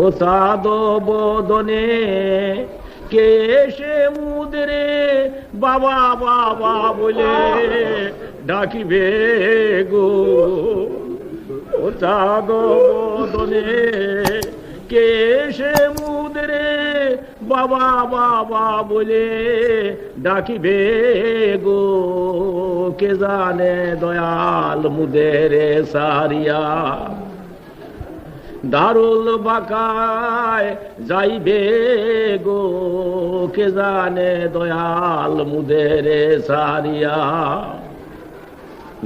ও সাদ বদনে কে এসে মুদরে বাবা বাবা বলে ডাকিবে গো। ও চাঁদ বদনে কে এসে মুদরে বাবা বাবা বলে ডাকিবে গো। কে জানে দয়াল মুদেরে সারিয়া দারুল বাকায় যাইবে গো, কে জানে দয়াল মুদেরে সারিয়া।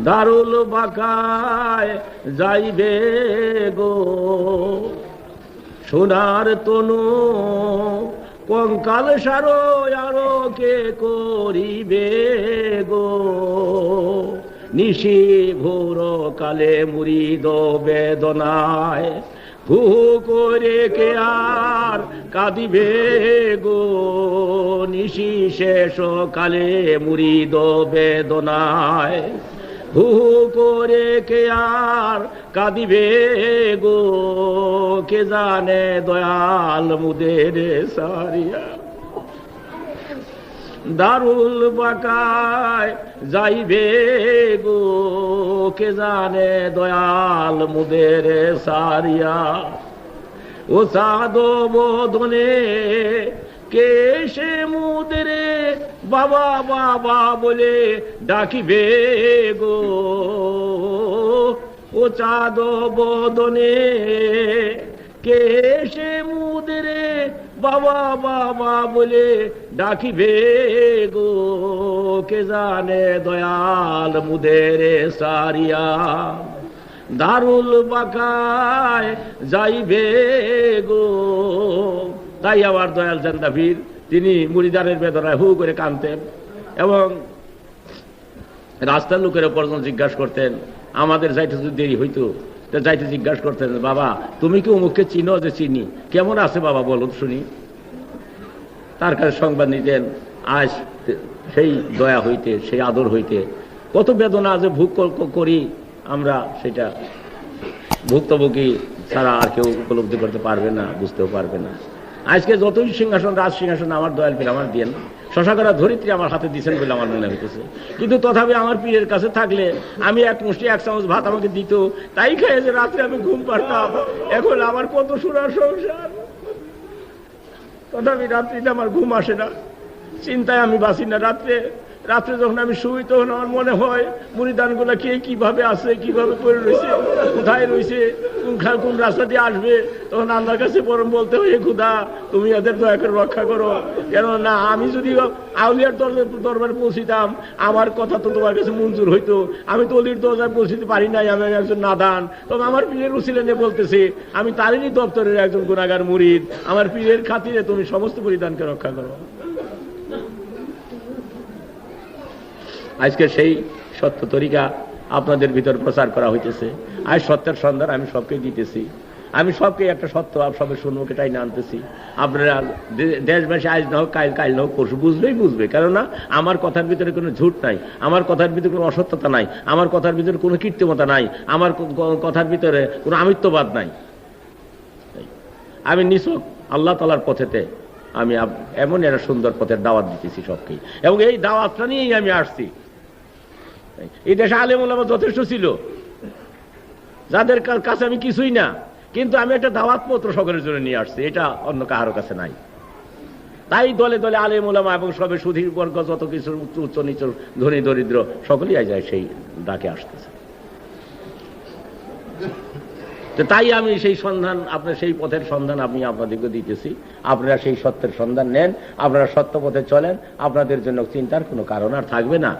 দারুল বাকায় যাইবে গো, সোনার তনু কঙ্কাল সারো আরও কে করিবে গো। নিশি ভোর কালে মুড়িদ বেদনায় হু করে কে আর কাঁদিবে গো? নিশি শেষ কালে মুড়িদ বেদনায়। হু করে কে আর কাঁদিবে গো? কে জানে দয়াল মুদের সারিয়া? দারুল বাকায় যাইবে গো, কে জানে দয়াল মুদের সারিয়া? ও সাদ বোধনে কে সে মুদরে বাবা বাবা বলে ডাকিবে গো? ও চাঁদ বদনে কে সে মুদরে বাবা বাবা বলে ডাকিবে গো কে জানে দয়াল মুদেরে সারিয়া। দারুল বাকায় যাইবে গো তাই আবার দয়াল চান্দাফির তিনি মুড়িদারের বেদনায় হু করে কানতেন এবং রাস্তার লোকের পর্যন্ত জিজ্ঞাসা করতেন, আমাদের যাইতে যদি দেরি হইতো তা যাইতে জিজ্ঞাসা করতেন বাবা, তুমি কি অমুককে চিনো যে চিনি? কেমন আছে বাবা বলুন শুনি। তার কাছে সংবাদ নিতেন, আজ সেই দয়া হইতে, সেই আদর হইতে, কত বেদনা যে ভোগ করি আমরা সেটা ভুক্তভোগী ছাড়া আর কেউ উপলব্ধি করতে পারবে না, বুঝতেও পারবে না। আজকে যতই সিংহাসন, রাজ সিংহাসন আমার দয়াল পীর আমার দিয়েন শশাকরা ধরিত্রী আমার হাতে দিচ্ছেন বলে আমার মনে হইতেছে। কিন্তু তথাপি আমার পীরের কাছে থাকলে আমি এক মুষ্টি, এক চামচ ভাত আমাকে দিত, তাই খেয়ে যে রাত্রে আমি ঘুম পারতাম এখন আমার কত সুরার সংসার। তথাপি রাত্রিতে আমার ঘুম আসে না। চিন্তায় আমি বাঁচি না রাত্রে। রাত্রে যখন আমি শুই, তখন আমার মনে হয়, মুড়িদানগুলো কে কীভাবে আছে, কীভাবে করে রয়েছে, কোথায় রয়েছে, কোন কোন রাস্তা দিয়ে আসবে, তখন আল্লাহর কাছে পরম বলতে হয় খুদা, তুমি এদের দয়া করে রক্ষা করো। কেন না আমি যদি আউলিয়ার দরবারে পৌঁছিতাম, আমার কথা তো তোমার কাছে মঞ্জুর হইতো। আমি তো অলির দরজায় পৌঁছিতে পারি নাই, আমি একজন নাদান। তবে আমার পীরের উচিলেনে বলতেছে, আমি তারিনী দপ্তরের একজন গুণাগার মুরিদ। আমার পীরের খাতিরে তুমি সমস্ত পরিধানকে রক্ষা করো। আজকে সেই সত্য তরিকা আপনাদের ভিতর প্রচার করা হইতেছে। আজ সত্যের সন্ধান আমি সবকে দিতেছি। আমি সবকে একটা সত্য সবে শুনব এটাই না আনতেছি। আপনারা দেশবাসী আজ না হোক, কাল কাল না হোক, পরশু বুঝবেই বুঝবে। কেননা আমার কথার ভিতরে কোনো ঝুট নাই, আমার কথার ভিতরে কোনো অসত্যতা নাই, আমার কথার ভিতরে কোনো কীর্তিমতা নাই, আমার কথার ভিতরে কোনো আমিত্ববাদ নাই। আমি নিছক আল্লাহ তালার পথেতে আমি এমন একটা সুন্দর পথের দাওয়াত দিতেছি সবকে এবং এই দাওয়াতটা নিয়েই আমি আসছি। এই দেশে আলেমুলামা যথেষ্ট ছিল। যাদের কাছে আমি কিছুই না, কিন্তু আমি একটা দাওয়াত পত্র সকলের জন্য নিয়ে আসছি, এটা অন্য কাহারও কাছে নাই। তাই দলে দলে আলেম ওলামা এবং সবে সুধীর বর্গ যত কিছু উচ্চ নিচ, ধনী, দরিদ্র, সকলেই যায় সেই ডাকে আসতেছে। তাই আমি সেই সন্ধান, আপনার সেই পথের সন্ধান আমি আপনাদেরকে দিতেছি। আপনারা সেই সত্যের সন্ধান নেন, আপনারা সত্য পথে চলেন, আপনাদের জন্য চিন্তার কোনো কারণ আর থাকবে না।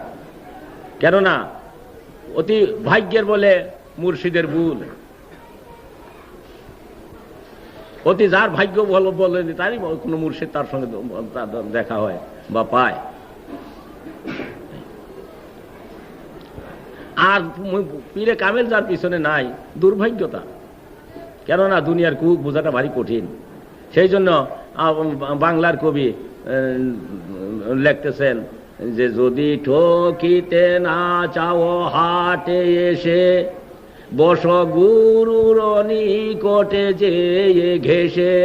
কেননা অতি ভাগ্যের বলে মুর্শিদের ভুল। অতি যার ভাগ্য ভালো বলে তারই কোনো মুর্শিদ তার সঙ্গে দেখা হয় বা পায়। আর পীরে কামেল যার পিছনে নাই, দুর্ভাগ্যতা। কেননা দুনিয়ার কুক বোঝাটা ভারী কঠিন। সেই জন্য বাংলার কবি লিখতেছেন যে যদি ঠকিতে না চাও হাটে এসে, বস গুরুর নিকটে যে ঘেসে।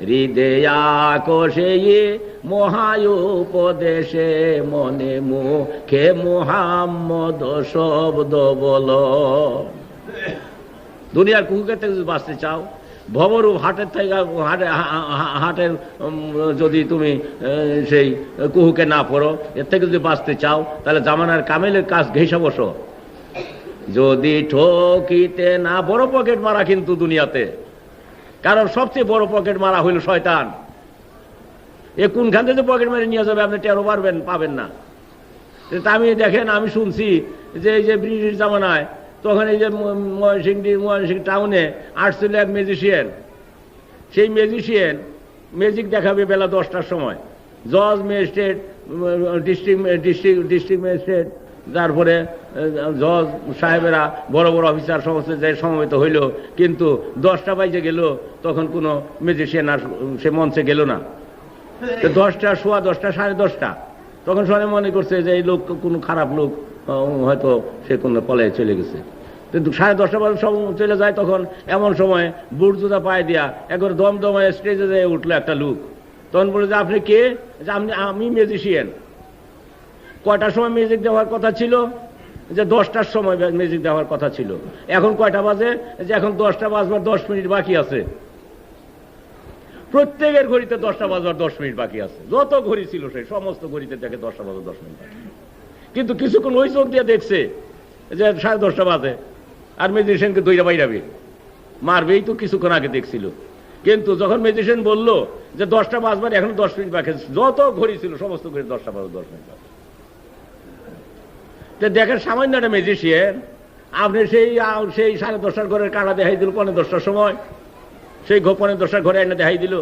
হৃদয়া কোষে মহায় উপদেশে মনে মুখে মোহাম্মদ শব্দ বল। দুনিয়ার কুকুরের থেকে বাঁচতে চাও ভবরূপ হাটের থেকে, হাটে হাটের যদি তুমি সেই কুহুকে না পড়ো, এর থেকে যদি বাঁচতে চাও, তাহলে জামানার কামেলের কাজ ঘেসে বসো। যদি ঠকিতে না, বড় পকেট মারা কিন্তু দুনিয়াতে। কারণ সবচেয়ে বড় পকেট মারা হইল শয়তান। এ কোনখান থেকে পকেট মেরে নিয়ে যাবে, আপনি টেরো পারবেন, পাবেন না। তা আমি দেখেন, আমি শুনছি যে এই যে ব্রিটিশ জামানায় তখন এই যে ময়নসিংহ ময়নসিং টাউনে আসছিল এক ম্যাজিশিয়ান সেই ম্যাজিশিয়ান ম্যাজিক দেখাবে বেলা দশটার সময়। জজ magistrate district district district magistrate তারপরে জজ সাহেবেরা, বড় বড় অফিসার সমস্ত যে সমবেত হইল, কিন্তু দশটা বাইজে গেল, তখন কোনো ম্যাজিশিয়ান আর সে মঞ্চে গেল না। দশটা, সোয়া দশটা, সাড়ে দশটা, তখন সবাই মনে করছে যে এই লোক কোনো খারাপ লোক। হয়তো সে কোনো পলায় চলে গেছে। কিন্তু সাড়ে দশটা বাজে সব চলে যায়, তখন এমন সময় বুট জুতা পায়ে দিয়া একবার দম দমায় স্টেজে যেয়ে উঠল একটা লুক। তখন বলে যে, আপনি কে? যে, আপনি, আমি মিউজিশিয়ান কয়টার সময় মিউজিক দেওয়ার কথা ছিল? যে, দশটার সময় মিউজিক দেওয়ার কথা ছিল। এখন কয়টা বাজে? যে, এখন দশটা বাজবার দশ মিনিট বাকি আছে। প্রত্যেকের ঘড়িতে দশটা বাজবার দশ মিনিট বাকি আছে। যত ঘড়ি ছিল সেই সমস্ত ঘড়িতে দেখে দশটা বাজার দশ মিনিট বাকি। কিন্তু কিছুক্ষণ ওই চোখ দিয়ে দেখছে যে সাড়ে দশটা বাজে। আর মেজিশিয়ানকে দইরা বাইরাবে মারবেই তো কিছুক্ষণ আগে দেখছিল। কিন্তু যখন মেজিশিয়ান বলল যে দশটা বাজবার, এখন দশ মিনিট বাকি যত ঘড়ি ছিল, সমস্ত ঘড়ি দশটা বাজার দশ মিনিট তো দেখেন, সামান্য একটা মেজিশিয়ান আপনি সেই সেই সাড়ে দশটার ঘরের কাটা দেখাই দিল পনেরো দশটার সময়। সেই গোপনে দশটার ঘরে এনে দেখাই দিল।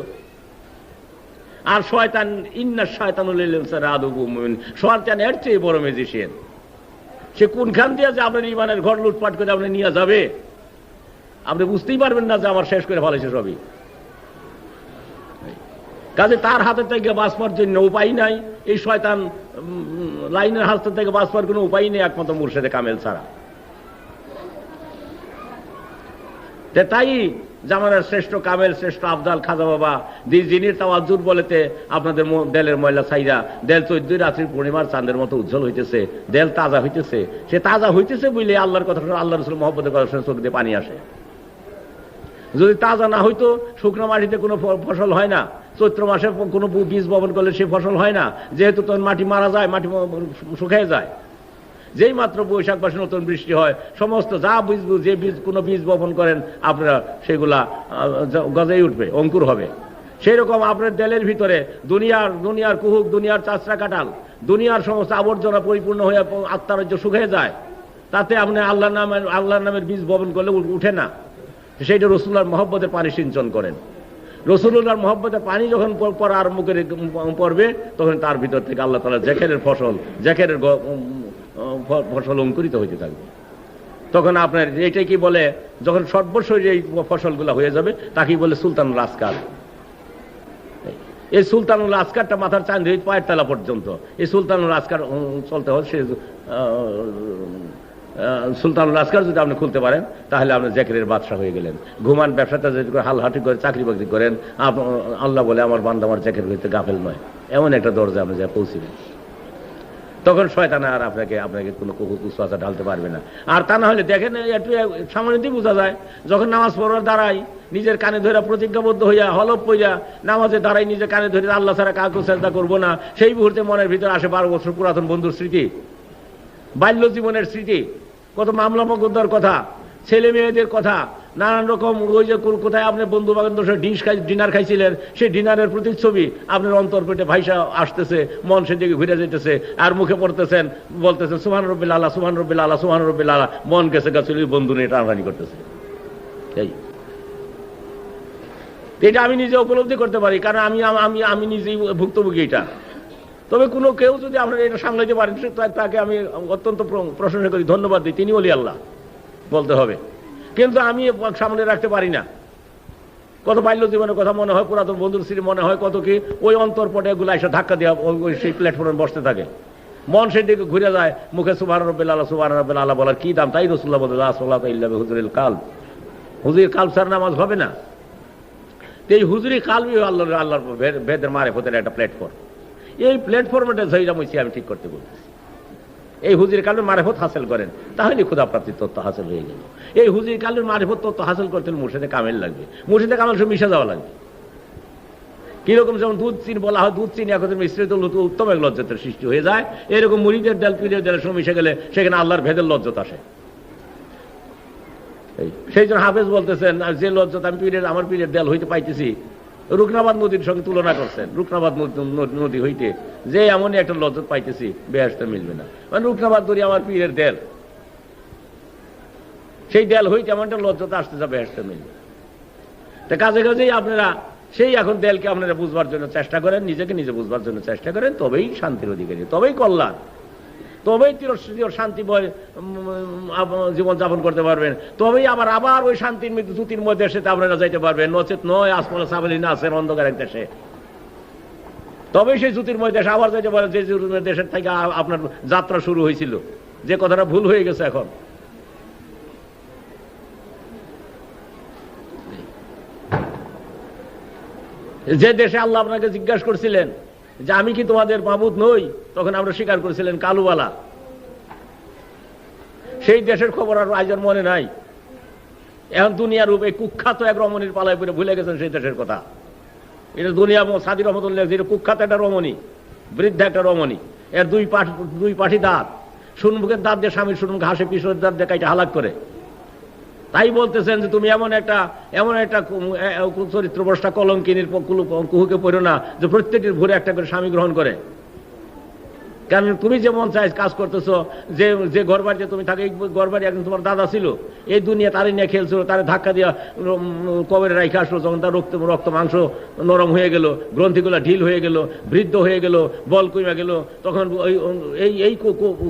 আর শয়তান, ইন্না শয়তান শয়তান এর চেয়ে বড় মেজিশিয়ান সে কোনখান দিয়ে যে আপনার ইমানের ঘর লুটপাট করে আপনি নিয়ে যাবে? আপনি বুঝতেই পারবেন না যে আমার শেষ করে ভালো ফেলেছে সবই। কাজে তার হাতে থেকে বাঁচবার জন্য উপায় নাই। এই শয়তান লাইনের হাত থেকে বাঁচবার কোনো উপায় নেই একমাত্র মুর্শেদে কামেল ছাড়া। তাই জামানের শ্রেষ্ঠ কামেল শ্রেষ্ঠ আবদাল খাজা বাবা। দি জিনির তাওয়াজুর বলেতে আপনাদের দেলের ময়লা ছাইরা, দেল চৈদ্দই রাত্রি পূর্ণিমার চাঁদের মতো উজ্জ্বল হইতেছে, দেল তাজা হইতেছে। সে তাজা হইতেছে বুঝলে আল্লাহর কথা শুনে আল্লাহ রসুল মহব্বতের কথা শুনে চোখ দিয়ে পানি আসে। যদি তাজা না হইতো, শুকনো মাটিতে কোনো ফসল হয় না। চৈত্র মাসে কোনো বীজ বপন করলে সে ফসল হয় না। যেহেতু তখন মাটি মারা যায়, মাটি শুকিয়ে যায়। যেই মাত্র বৈশাখ মাসে নতুন বৃষ্টি হয়, সমস্ত যা বীজ যে বীজ কোনো বীজ বপন করেন, আপনারা সেগুলা গজাই উঠবে, অঙ্কুর হবে। সেই রকম আপনার দেলের ভিতরে দুনিয়ার দুনিয়ার কুহুক, দুনিয়ার চাষরা কাটাল দুনিয়ার সমস্ত আবর্জনা পরিপূর্ণ হয়ে আত্মারাজ্য শুকিয়ে যায়। তাতে আপনি আল্লাহ নামের আল্লাহর নামের বীজ বপন করলে উঠে না। সেইটা রসুল্লার মহব্বতের পানি সিঞ্চন করেন। রসুল্লাহর মহব্বতের পানি যখন পড়া আরম্ভ করে পড়বে, তখন তার ভিতর থেকে আল্লাহ তালা জ্যাকেরের ফসল ফ- ফসল অঙ্কুরিত হইতে থাকবে। তখন আপনার এইটাই কি বলে যখন সর্বস্বই এই ফসলগুলো হয়ে যাবে তাকেই বলে সুলতানুল আসকার। এই সুলতানুল আসকারটা মাথার চাঁদ হয়ে পায়ের তলা পর্যন্ত। এই সুলতানুল আসকার উম, চলতে হয় সে সুলতানুল আসকার যদি আপনি খুলতে পারেন তাহলে আপনি জ্যাকেরের বাদশাহ হয়ে গেলেন। ঘুমান ব্যবসাটা যদি হালহাটি করে চাকরি বাকরি করেন আল্লাহ বলে আমার বান্দা আমার জ্যাকের হইতে গাফেল নয়। এমন একটা দরজা আপনি যা পৌঁছিবেন তখন শয়তান আর আপনাকে আপনাকে কোনো কুসুয়াশা ঢালতে পারবে না। আর তা না হলে দেখেন, একটু সামনে দিয়ে বোঝা যায়, যখন নামাজ পড়ার দাঁড়াই নিজের কানে ধরে প্রতিজ্ঞাবদ্ধ হইয়া হলপ পইয়া নামাজে দাঁড়াই নিজের কানে ধরে আল্লাহ ছাড়া কাউকে চেষ্টা করব না, সেই মুহূর্তে মনের ভিতরে আসে বারো বছর পুরাতন বন্ধুর স্মৃতি। বাল্য জীবনের স্মৃতি, কত মামলা মকদ্দার কথা ছেলে মেয়েদের কথা নানান রকম ওই যে কোথায় আপনি বন্ধু বান্ধব ডিশ খাই ডিনার খাইছিলেন, সেই ডিনারের প্রতিচ্ছবি আপনার অন্তর পেটে ভাইসা আসতেছে, মন সেদিকে ঘুরে যেতেছে আর মুখে পড়তেছেন, বলতেছেন সুহান রব্বিল আল্লাহ সুহান রব্বিল আল্লাহ সুহান রব্বিল আল্লাহ মন গেছে গেছিল বন্ধু নিয়ে টানাটানি করতেছে। এই। এটা আমি নিজে উপলব্ধি করতে পারি, কারণ আমি আমি আমি নিজেই ভুক্তভোগী এটা। তবে কোনো কেউ যদি আপনারা এটা সামলাইতে পারেন তাকে আমি অত্যন্ত প্রশংসা করি, ধন্যবাদ দিই। তিনি বলি আল্লাহ, বলতে হবে। কিন্তু আমি সামনে রাখতে পারি না। কত বাল্য জীবনের কথা মনে হয়, পুরাতন বন্ধুর স্ত্রী মনে হয়, কত কি ওই অন্তরপটে এগুলো এসে ধাক্কা দেওয়া ওই সেই প্ল্যাটফর্মে বসতে থাকে। মন সেই দিকে ঘুরে যায়, মুখে সুবাহ রব্বিল আল্লাহ সুবাহ রব্বিল আল্লাহ বলার কি দাম? তাই রসুল্লাহ বলে হুজুরিল কাল হুজুর কাল সার নামাজ হবে না। এই হুজুরি কালবি আল্লাহ আল্লাহর ভেদের মারে ফতের একটা প্ল্যাটফর্ম এই প্ল্যাটফর্মটা মুছি আমি ঠিক করতে বলতেছি। এই হুজির কালের মারেফত হাসিল করেন। তাহলে ক্ষুদা প্রাপ্তির তত্ত্ব হাসিল হয়ে গেল। এই হুজির কালের মারেফত তত্ত্ব হাসিল করতে হলে মুর্শিদে কামেল লাগবে। মুর্শিদে কামেল সব মিশে যাওয়া লাগবে। কীরকম যেমন দুধ চিনি বলা হয়, দুধ চিনি এখন মিশ্রিত লুতু উত্তম এক লজ্জতের সৃষ্টি হয়ে যায়। এরকম মুড়িদের ডাল পীরের ডালের সঙ্গে মিশে গেলে সেখানে আল্লাহর ভেদের লজ্জত আসে। সেই জন্য হাফেজ বলতেছেন যে লজ্জত আমি পীরের আমার পীরের দেল হইতে পাইতেছি রুকনাবাদ নদীর সঙ্গে তুলনা করছেন। রুকনাবাদ নদ- হইতে যে এমনই একটা লজ্জত পাইতেছি, বেহাসতে মিলবে না। মানে রুকনাবাদ নদী আমার পীরের দেল। সেই দেল হইতে এমন একটা লজ্জত আসতে যাবে বেহাসতে মিলবে। তা কাজে কাজেই আপনারা সেই এখন দেলকে আপনারা বুঝবার জন্য চেষ্টা করেন, নিজেকে নিজে বুঝবার জন্য চেষ্টা করেন, তবেই শান্তির অধিকারী, তবেই কল্যাণ। তবেই চিরস্থায়ী শান্তিময় জীবন যাপন করতে পারবেন। তবেই আবার আবার ওই শান্তির মৃত্যু জ্যোতির্ময় দেশে আপনারা যাইতে পারবেন। নচেত নয় আসমলা সাবলীন আছেন অন্ধকার এক দেশে। তবেই সেই জ্যোতির্ময় দেশে আবার যাইতে পারেন যে জ্যোতির্ময় দেশের থেকে আপনার যাত্রা শুরু হয়েছিল। যে কথাটা ভুল হয়ে গেছে এখন। যে দেশে আল্লাহ আপনাকে জিজ্ঞাসা করছিলেন যে আমি কি তোমাদের মাবুদ নই? তখন আমরা স্বীকার করেছিলেন কালুবালা সেই দেশের খবর আর আজের মনে নাই। এখন দুনিয়ার রূপে কুখ্যাত এক রমণীর পালায় পরে ভুলে গেছেন সেই দেশের কথা। এটা দুনিয়া সাদি রহমতুল্লাহ এটা কুখ্যাত একটা রমণী, বৃদ্ধ একটা রমণী। এর দুই পাঠ দুই পাঠি দাঁত সুনমুখের দাঁত দিয়ে স্বামীর সুনমুখ হাসে, পিছনের দাঁত দিয়ে কাইটা হালাক করে। তাই বলতেছেন যে তুমি এমন একটা এমন একটা এ- চরিত্রভ্রষ্টা কলঙ্কিনীর কুলু- কুহুকে পড়ো না, যে প্রত্যেকটির ভোরে একটা করে স্বামী গ্রহণ করে। কারণ তুমি যে মন চাই কাজ করতেছো, যে যে ঘর বাড়িতে তুমি থাকে, এই ঘর বাড়ি একজন তোমার দাদা ছিল, এই দুনিয়া তারই নিয়ে খেলছিল, তারে ধাক্কা দিয়া কবরে রাইখে আসলো, যখন তার রক্ত রক্ত, মাংস নরম হয়ে গেল, গ্রন্থিগুলো ঢিল হয়ে গেল, বৃদ্ধ হয়ে গেল, বল কমে গেল, তখন এই এই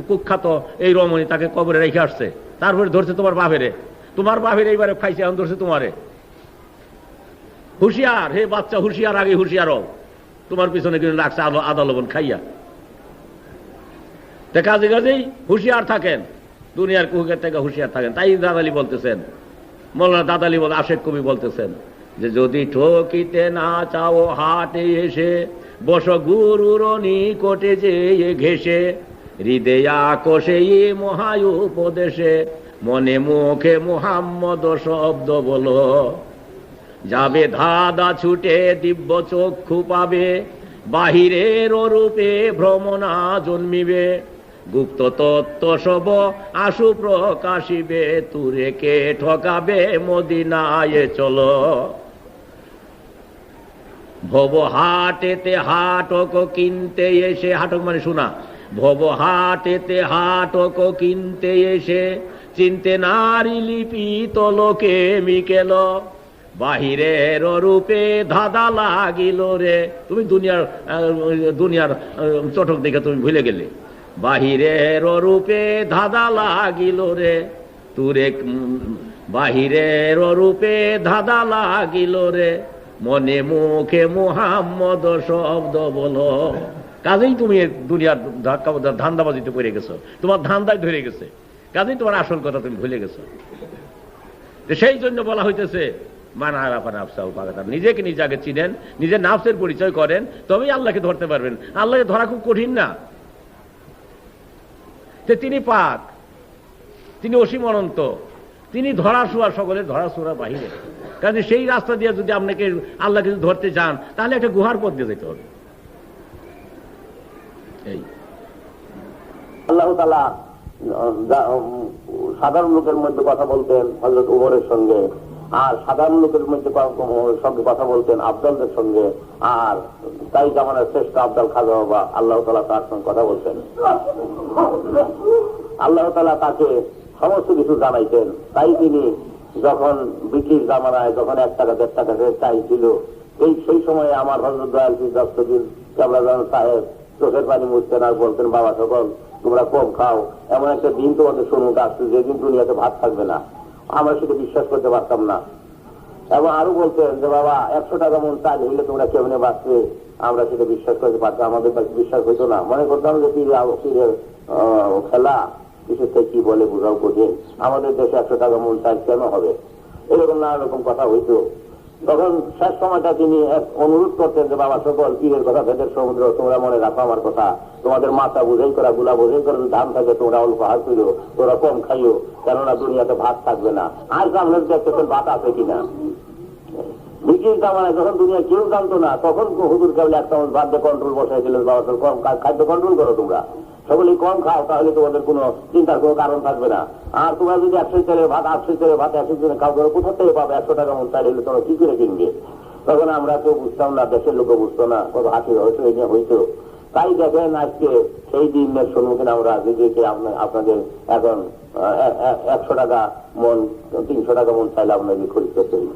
কুখ্যাত এই রমণী তাকে কবরে রেখে আসছে। তারপরে ধরছে তোমার বাপেরে। তোমার বাপের এইবারে খাইছে এখন ধরছে তোমারে। হুঁশিয়ার, হে বাচ্চা, হুঁশিয়ার আগে হুঁশিয়ার হও। তোমার পিছনে কিন্তু লাগছে আলো আদা লবণ খাইয়া। তা কাজে কাজেই হুঁশিয়ার থাকেন। দুনিয়ার কুহুকের থেকে হুঁশিয়ার থাকেন। তাই দাদালি বলতেছেন। মৌলানা দাদালি বল আশেক কবি বলতেছেন যে, যদি ঠকিতে না চাও হাটে এসে, বস গুরুর নিকটে যে ঘেসে, হৃদয়া কোষে মহায় উপদেশে মনে মুখে মোহাম্মদ শব্দ বলো। যাবে ধাদা ছুটে দিব্য চক্ষু পাবে, বাহিরের রূপে ভ্রমণা জন্মিবে। গুপ্ত তত্ত্ব সব আশু প্রকাশিবে, তুরে কে ঠকাবে মদিনায় চলো। ভব হাটেতে হাটক কিনতে এসে, হাটক মানে শোনা, ভব হাটেতে হাটক কিনতে এসে চিনতে নারী লিপি তলকে মিকেল। বাহিরের রূপে ধাঁধা লাগিল রে। তুমি দুনিয়ার দুনিয়ার চটক দেখে তুমি ভুলে গেলে। বাহিরের রূপে ধাঁধা লাগিল রে। তুরে বাহিরের রূপে ধাঁধা লাগিল রে। মনে মুখে মুহাম্মদ শব্দ বলো। কাজেই তুমি দুনিয়ার ধাক্কা ধান্দাবাজিতে পড়ে গেছো। তোমার ধান্দায় ধরে গেছে। কাজেই তোমার আসল কথা তুমি ভুলে গেছো। সেই জন্য বলা হইতেছে মানারাফা নাফসাউ পাগাতার নিজেকে নিজে আগে চিনেন নিজের নাফসের পরিচয় করেন, তবেই আল্লাহকে ধরতে পারবেন। আল্লাহকে ধরা খুব কঠিন না। তিনি পাক, তিনি অসীম অনন্ত, তিনি ধরা শোয়া সকলের ধরা শোয়া বাহিরে। কাজে সেই রাস্তা দিয়ে যদি আপনাকে আল্লাহকে যদি ধরতে চান তাহলে একটা গুহার পথ দিয়ে যেতে হবে। আল্লাহ তালা সাধারণ লোকের মধ্যে কথা বলতেন হজরত উমরের সঙ্গে, আর সাধারণ লোকের মধ্যে সঙ্গে কথা বলতেন আবদালদের সঙ্গে, আর তাই জামানের শ্রেষ্ঠ আবদাল খাজা বাবা আল্লাহ তালা তার সঙ্গে কথা বলতেন। আল্লাহ তালা তাকে সমস্ত কিছু জানাইতেন। তাই তিনি যখন ব্রিটিশ জামানায় যখন এক টাকা, দেড় টাকা চাইছিল এই সেই সময়ে আমার হজরত দয়াল দস্তগীর কেবলাজান সাহেব চোখের পানি মুছতেন আর বলতেন, বাবা সকল তোমরা কম খাও। এমন একটা দিন তোমাদের সম্মুখে আসছে যেদিন দুনিয়াতে ভাত থাকবে না। আমরা সেটা বিশ্বাস করতে পারতাম না। এবং আরও বলতেন যে, বাবা, একশো টাকা মন চাল হইলে তোমরা কেমনে বাঁচবে? আমরা সেটা বিশ্বাস করতে পারতাম, আমাদের কাছে বিশ্বাস হইতো না। মনে করতাম যে পীর পীরের খেলা? বিশেষ করে কি বলে বোঝাও কঠিন। আমাদের দেশে একশো টাকা মন চাল কেন হবে? এরকম নানা রকম কথা হইতো। তখন শেষ সময়টা তিনি এক অনুরোধ করতেন যে, বাবা সকল পীরের কথা ভেদের সমুদ্র, তোমরা মনে রাখো আমার কথা। তোমাদের মাথা বোঝাই করা, গুলা বোঝাই করে ধান থাকে, তোমরা অল্প হাত তুলো, তোমরা কম খাইও, কেননা দুনিয়াতে ভাত থাকবে না। আর কামড়ে দেখতেছেন ভাত আছে কিনা? ব্রিটিশ জামানায় যখন দুনিয়া কেউ জানতো না, তখন হুজুর কেবল একটা ভাত কন্ট্রোল বসাই দিলেন, বাবা তোর কম খা- খাদ্য কন্ট্রোল করো তোমরা। সকলেই কম খাও, তাহলে তোমাদের কোনো চিন্তার কোনো কারণ থাকবে না। আর তোমরা যদি একশো তেলের ভাত, আটশো তেলের ভাত, একশো জনে খাও করো কোথা থেকে পাবে, একশো টাকা মন চাইলে তোমরা কি করে কিনবে? তখন আমরা কেউ বুঝতাম না, দেশের লোকও বুঝতো না, কত হাসি হয়তো এই নিয়ে হইতো তাই দেখেন আজকে সেই দিনের সম্মুখীন আমরা নিজেকে আপনা- আপনাদের এখন একশো টাকা মন, তিনশো টাকা মন চাইলে আপনাকে খরিদ করতে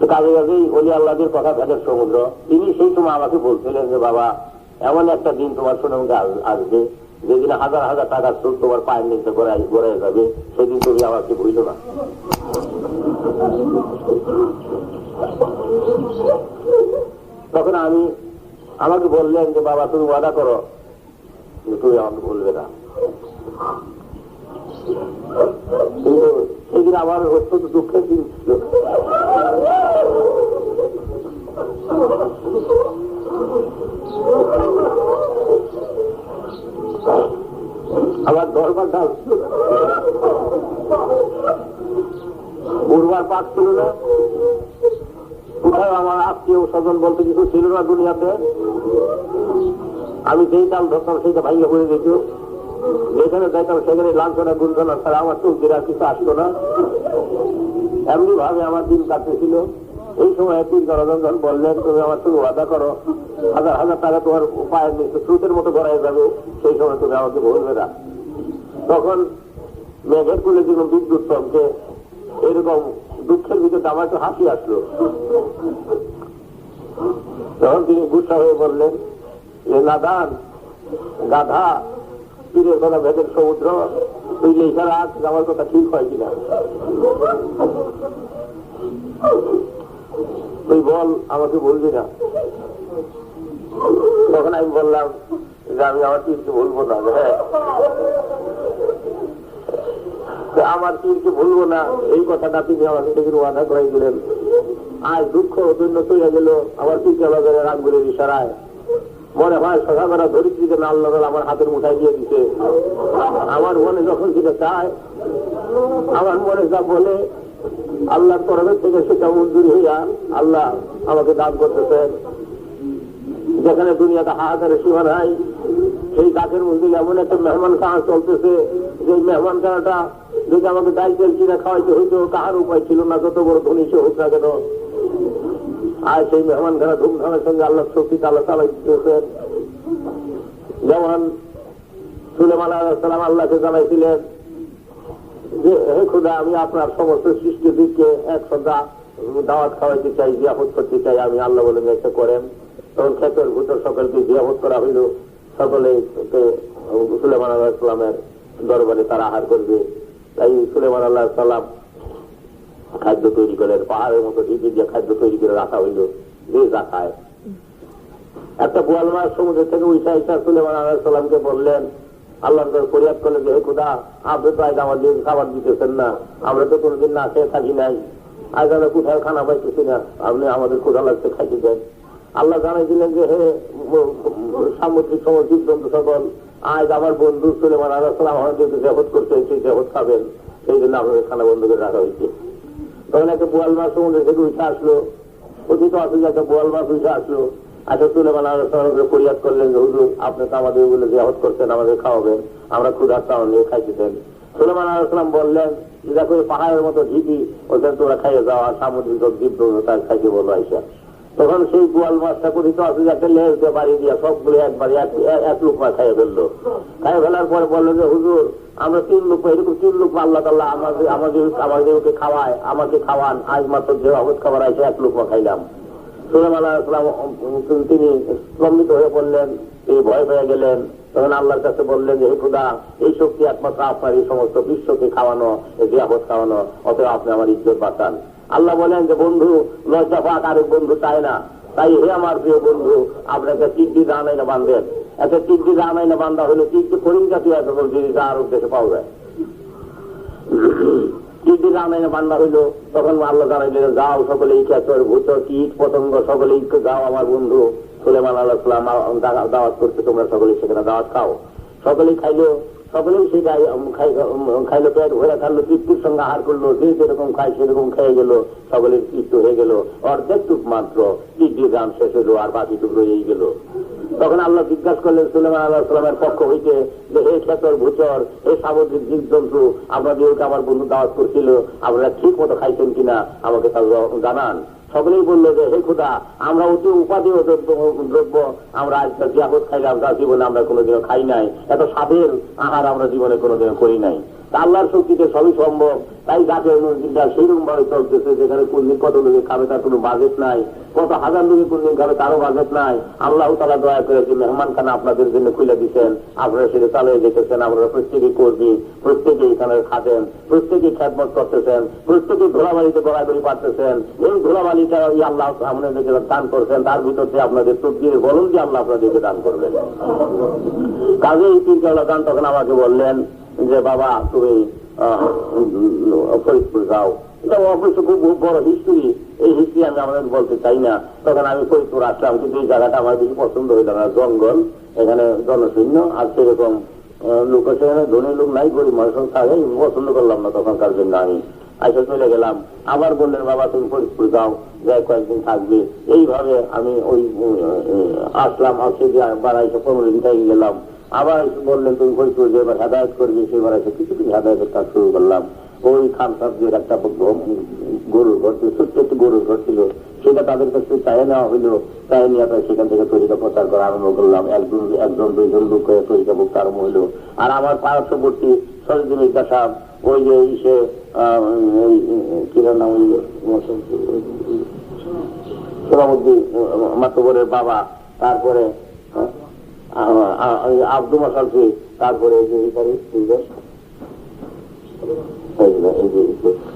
তো কাজে কাজেই অলি আল্লাহদের কথা ভেদের সমুদ্র। তিনি সেই সময় আমাকে বলছিলেন যে, বাবা এমন একটা দিন তোমার সঙ্গে আসবে, যেদিন হাজার হাজার টাকার সুদ তোমার পায়ের নিচে গড়াই যাবে, সেদিন তুমি আমাকে ভুইল না? তখন আমি, আমাকে বললেন যে, বাবা, তুমি ওয়াদা করো তুমি আমাকে বলবে না। কিন্তু সেদিন আমার অত্যন্ত দুঃখের দিন ছিল। আমার দরবারটা উর্বার পাক ছিল না। কোথায় আমার আত্মীয় স্বজন বলতে কিছু ছিল না দুনিয়াতে? আমি যেই চাল ধরতাম, সেইটা ভাইয়া করে দিত যেখানে যাইতাম, সেখানে লাঞ্ছনা, গুঞ্জনা ছাড়া আমার আর কিছু আসতো না। এমনি ভাবে আমার দিন কাটতেছিল। এই সময় তিন জনগণ বললেন, তুমি আমার সঙ্গে ওয়াদা করো। হাজার হাজার টাকা তোমার পায়ের নিচে স্রোতের মতো গড়াই যাবে। সেই সময় তুমি আমাকে বলবে না। তখন মেঘের কুলে যেন বিদ্যুৎ চমকে, এরকম দুঃখের ভিতরে আমার একটু হাসি আসলো। তখন তিনি গুসা হয়ে বললেন যে নাদান, গাধা তীরের কথা ভেদের সমুদ্র, তুই যে ইশারা আছিস আমার কথা ঠিক হয় কিনা? তুই বল, আমাকে বলবি না। তখন আমি বললাম যে আমি আমার তীরকে বলব না হ্যাঁ। আমার তীরকে বলব না, এই কথাটা তিনি আমাকে সেদিন ওয়াদা করে দিলেন। আজ দুঃখ দৈন্য তৈরি গেল, আমার তীরকে আমাদের আঙ্গুলের ইশারায় মনে হয় সকালবেলা ধরিত্রীকে না আল্লাহ আমার হাতের মুঠায় দিয়ে দিতে আমার মনে যখন সেটা চায়, আমার মনে যা বলে আল্লাহর তরফের থেকে সেটা মঞ্জুরি হইয়া আল্লাহ আমাকে দান করতেছেন যেখানে দুনিয়াতে হাহাকারের সীমা নাই, সেই গাছের মধ্যে এমন একটা মেহমান খাওয়া চলতেছে যে মেহমান খানাটা যদি আমাকে দায়িত্বের কিনে খাওয়াইতে হইতো, কাহার উপায় ছিল না, যত বড় ধনী সে হোক না কেন। আর সেই মেহমান খানা ধুমধামের সঙ্গে আল্লাহ শক্তি তালা চালাই দিতেছেন যেমন সুলেমান আলাহাম আল্লাহকে জানাইছিলেন যে হে খুদা, আমি আপনার সমস্ত সৃষ্টি দিককে এক শ্রদ্ধা দাওয়াত খাওয়াইতে চাই জিয়াফত করতে চাই, আমি আল্লাহ বলে একটা করেন। তখন ক্ষেতের ভূতর সকলকে জিয়াফত করা হইল। সকলে সুলেমান আল্লাহ সাল্লামের দরবারে তারা আহার করবে। তাই সুলেমান আল্লাহ সাল্লাম খাদ্য তৈরি করেন পাহাড়ের মতো ঢিপি দিয়ে খাদ্য তৈরি করে রাখা হইল, যে যা খায়। একটা গোয়াল মাছ সমুদ্র থেকে উঠা ইসা সুলেমান আল্লাহ সাল্লামকে বললেন আল্লাহ ফরিয়াদ করলেন যে খুদা, আপনি তো আজ আমাদের খাবার দিতেছেন না। আমরা তো কোনোদিন না খেয়ে থাকি নাই। আজ আমরা কোথায় খানা পাইতেছি না। আপনি আমাদের ক্ষুধা লাগছে, খাইতে দেন আল্লাহ জানাই দিলেন যে, হে সামুদ্রিক সমস্ত জীবজন্তু সকল, আজ আমার বন্ধু সুলেমান সাল্লাম আমাদেরকে জেহত করতে সেই জেহত খাবেন। সেই জন্য আপনাদের খানা বন্ধ করে রাখা হয়েছে। তখন একটা বোয়াল মাছ সমুদ্র থেকে উঠে আসলো। অতীত আসলে একটা বোয়াল মাছ উঠে আসলো। আচ্ছা সুলেমান আল্লাহ ফরিয়াদ করলেন যে, হুজুর, আপনি তো আমাদের ওগুলো জেহত করতেন আমাদের খাওয়াবেন আমরা ক্ষুধার নিয়ে খাইতেছেন। সুলেমান আলাইসালাম বললেন যে দেখো পাহাড়ের মতো ঢিপি ওখানে তোমরা খাইয়ে যাও, আর সামুদ্রিক জীব তার খাইতে বলো আইসা। তখন সেই গোয়াল মাছটা করিত আসলে একটা লেজ দিয়ে বাড়ি দিয়া সবগুলো একবার এক লুক মাছ খাইয়ে ফেলল। খাইয়ে ফেলার পরে বলল যে, হুজুর, আমরা তিন লোক এরকম তিন লোক আল্লাহ তাল্লাহ আমাদের আমাদের, আমাদেরকে খাওয়ায়, আমাকে খাওয়ান, আজ মাত্র যে অবধ খাবার আছে এক লোক খাইলাম। তিনি স্তম্ভিত হয়ে পড়লেন তিনি ভয় পেয়ে গেলেন। তখন আল্লাহর কাছে বললেন যে, হে খুদা, এই শক্তি একমাত্র আপনার, এই সমস্ত বিশ্বকে খাওয়ানো, এই জিয়াফত খাওয়ানো, অতএব আপনি আমার ইজ্জত বাঁচান। আল্লাহ বলেন যে, বন্ধু, লজ্জা পাক আরেক বন্ধু চায় না। তাই হে আমার প্রিয় বন্ধু, আপনাকে তিনটি আইনে বান্ধেন একটা তিনটি আইনে বান্ধা হলে তিনটি ফরিং জাতীয় এত জিনিস আর উদ্দেশ্যে পাওয়া যায়। তিনটি রামায়ণ আইনে হইল, তখন আল্লাহ জানাইলেন যাও সকলে খেতর, ভূত, কীট, পতঙ্গ সকলে যাও আমার বন্ধু সুলেমান আল্লাহ সালাম দাওয়াত করতে তোমরা সকলে সেখানে দাওয়াত খাও। সকলেই খাইলো সকলেই সেটা খাইলো পেট ভরে খাইলো তৃপ্তির সঙ্গে আহার করল, যে যেরকম খাই সেরকম খেয়ে গেল সকলের তৃপ্ত হয়ে গেল, অর্ধেক টুক মাত্র তিনটি গ্রাম শেষ হলো আর বাকি টুক রয়েই গেল। তখন আল্লাহ জিজ্ঞাসা করলেন সুলেমান আল্লাহ সালামের পক্ষ হইতে যে হে খেতর ভূচর, হে সামুদ্রিক জীবজন্তু, আপনাদেরকে আমার বন্ধু দাওয়াত করছিল, আপনারা ঠিক মতো খাইছেন কিনা, আমাকে তা জানান। সকলেই বলল যে, হে খুদা, আমরা অতি উপাধি দ্রব্য দ্রব্য আমরা আজকাল জিয়াবত খাইলাম তার জীবনে আমরা কোনোদিনও খাই নাই। এত স্বাদের আহার আমরা জীবনে কোনোদিনও করি নাই। আল্লাহর শক্তিতে সবই সম্ভব। তাই গাছের মসজিদটা সেইরকম ভাবে চলতেছে, যেখানে কোন কত লোকে খাবে তার কোনো বাজেট নাই। কত হাজার লোকে কোন দিন খাবে তারও বাজেট নাই। আল্লাহ তালা দয়া করে যে মেহমান খানা আপনাদের জন্য খুলে দিচ্ছেন আপনারা সেটা চালিয়ে যেতেছেন আপনারা প্রত্যেকেই কর্মী প্রত্যেকে এখানে খাতেন প্রত্যেকেই খ্যাতমত করতেছেন প্রত্যেকে ধুলাবালিতে গড়াগড়ি পারতেছেন। এই ধুলাবালিটা ওই আল্লাহ আপনাদেরকে দান করছেন, তার ভিতর থেকে আপনাদের তদ্বির বলুন যে আল্লাহ আপনাদেরকে দান করবেন। কাজে এই তিন দান তখন আমাকে বললেন যে বাবা, তুমি ফরিদপুর যাও। এটা অবশ্য খুব বড় হিস্ট্রি এই হিস্ট্রি আমি আমাদের বলতে চাই না। তখন আমি ফরিদপুর আসলাম, কিন্তু এই জায়গাটা আমার বেশি পছন্দ হইল না। জঙ্গল, এখানে জনশূন্য, আর সেরকম লোক এখানে ধনী লোক নাই, গরিব মানুষ থাকে পছন্দ করলাম না তখনকার জন্য আমি। আইসা চলে গেলাম। আবার বললেন বাবা, তুমি ফরিদপুর যাও, যাই কয়েকদিন থাকবে। এইভাবে আমি ওই আসলাম, আসে যে বাড়াইশো পনেরো দিন গেলাম। আবার বললেন তুমি ফরিদপুর যে এবার হেদায়ত করবে সেবার এসে কিছু কিছু হেদায়তের কাজ শুরু করলাম। ওই খান সাহেবের একটা গরুর ঘর ছিল ছোট্ট একটু গরুর ঘর ছিল সেটা তাদের কাছে চাই নেওয়া হইল চাই নিয়ে তাই সেখান থেকে তরিকা প্রচার করা আরম্ভ করলাম। একজন একজন দুইজন লোক করে তরিকা মুক্ত আরম্ভ হইল। আর আমার পার্শ্ববর্তী সরজিনী সাহেব ওই যে ইসে আহ, এই কি নাম ওই সোনামুদ্দিন মাতবরের বাবা তারপরে হ্যাঁ, ওই আব্দু মাসালফি তারপরে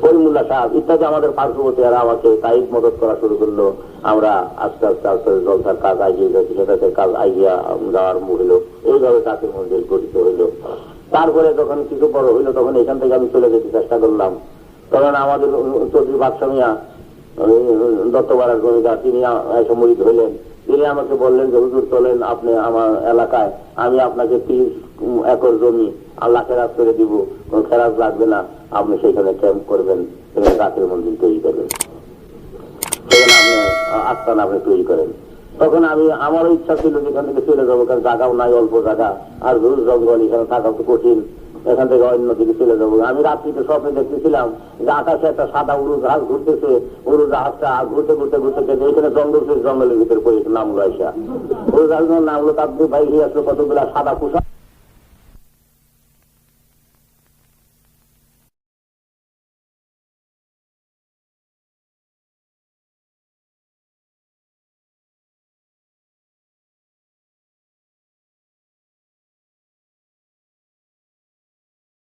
করিমুল্লাহ সাহেব ইত্যাদি আমাদের পার্শ্ববর্তী এরা আমাকে তাইদ মদত করা শুরু করল আমরা আস্তে আস্তে আস্তে জলসার কাজ আগিয়ে যাচ্ছি সেটাতে কাজ আগিয়ে যাওয়া আরম্ভ হইল এইভাবে কাকের মন্দির গঠিত হইল তারপরে যখন কিছু বড় হইল তখন এখান থেকে আমি চলে যেতে চেষ্টা করলাম তখন আমাদের চৌধুরী বাদশাহ মিয়া দত্তবাড়ার জমিদার তিনি এসে মরিদ হইলেন তিনি আমাকে বললেন যে, হুজুর, চলেন আপনি আমার এলাকায়। আমি আপনাকে তিরিশ একর জমি আল্লাহ খেরাজ করে দিব। কোন খেরাজ লাগবে না। আপনি সেখানে ক্যাম্প করবেন সেখানে রাতের মন্দির তৈরি করবেন। সেখানে আপনি আস্থান আপনি তৈরি করেন। তখন আমি, আমারও ইচ্ছা ছিল যেখান থেকে চলে যাব, কারণ জায়গাও নাই, অল্প জায়গা। আর ঘুর জঙ্গল, এখানে থাকা তো কঠিন। এখান থেকে অন্য দিকে চলে যাব। আমি রাত্রিতে স্বপ্নে দেখতেছিলাম যে আকাশে একটা সাদা উড়ু জাহাজ ঘুরতেছে। উড়োজাহাজটা ঘুরতে ঘুরতে ঘুরতে গেছে এখানে জঙ্গল ছিল জঙ্গলের ভিতরে পড়েছে নামলো আইসা উড়ু জাহাজ যখন নামলো তার ভাই আসলো কতগুলা সাদা পোশাক।